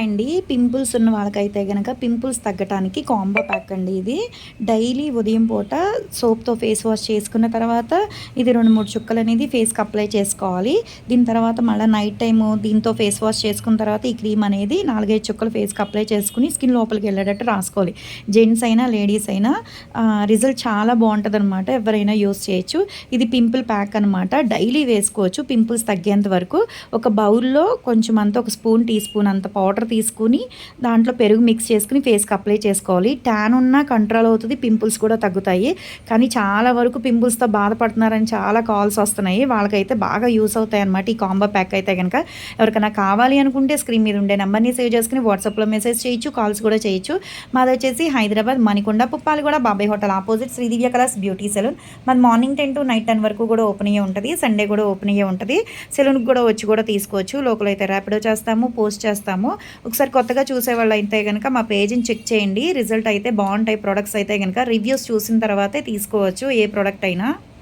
అండి. పింపుల్స్ ఉన్న వాళ్ళకైతే కనుక పింపుల్స్ తగ్గటానికి కాంబో ప్యాక్ అండి ఇది. డైలీ ఉదయం పూట సోప్తో ఫేస్ వాష్ చేసుకున్న తర్వాత ఇది రెండు మూడు చుక్కలు అనేది ఫేస్కి అప్లై చేసుకోవాలి. దీని తర్వాత మళ్ళీ నైట్ టైము దీంతో ఫేస్ వాష్ చేసుకున్న తర్వాత ఈ క్రీమ్ అనేది నాలుగైదు చుక్కలు ఫేస్కి అప్లై చేసుకుని స్కిన్ లోపలికి వెళ్ళేటట్టు రాసుకోవాలి. జెంట్స్ అయినా లేడీస్ అయినా రిజల్ట్ చాలా బాగుంటుంది అనమాట ఎవరైనా యూస్ చేయొచ్చు. ఇది పింపుల్ ప్యాక్ అనమాట డైలీ వేసుకోవచ్చు. పింపుల్స్ తగ్గేంత వరకు. ఒక బౌల్లో కొంచెం అంత ఒక స్పూన్ టీ స్పూన్ అంత పౌడర్ తీసుకుని దాంట్లో పెరుగు మిక్స్ చేసుకుని ఫేస్కి అప్లై చేసుకోవాలి. ట్యాన్ ఉన్నా కంట్రోల్ అవుతుంది పింపుల్స్ కూడా తగ్గుతాయి. కానీ చాలా వరకు పింపుల్స్తో బాధపడుతున్నారని చాలా కాల్స్ వస్తున్నాయి. వాళ్ళకైతే బాగా యూస్ అవుతాయి అనమాట ఈ కాంబో ప్యాక్ అయితే కనుక ఎవరికైనా కావాలి అనుకుంటే స్క్రీన్ మీద ఉండే నెంబర్ని సేవ్ చేసుకుని వాట్సాప్లో మెసేజ్ చేయొచ్చు కాల్స్ కూడా చేయొచ్చు. మాది వచ్చేసి హైదరాబాద్ మణికొండ పుప్పాలు కూడా Babai hotel opposite Sridivya colours beauty salon మాది morning ten to night ten వరకు కూడా ఓపెన్ అయ్యే ఉంటుంది. సండే కూడా ఓపెన్ అయ్యే ఉంటుంది. సెలూన్కి కూడా వచ్చి కూడా తీసుకోవచ్చు. లోకల్ అయితే ర్యాపిడో చేస్తాము పోస్ట్ చేస్తాము. ఒకసారి కొత్తగా చూసేవాళ్ళు అయితే కనుక మా పేజీని చెక్ చేయండి. రిజల్ట్ అయితే బాగుంటాయి. ప్రొడక్ట్స్ అయితే కనుక రివ్యూస్ చూసిన తర్వాతే తీసుకోవచ్చు ఏ ప్రోడక్ట్ అయినా.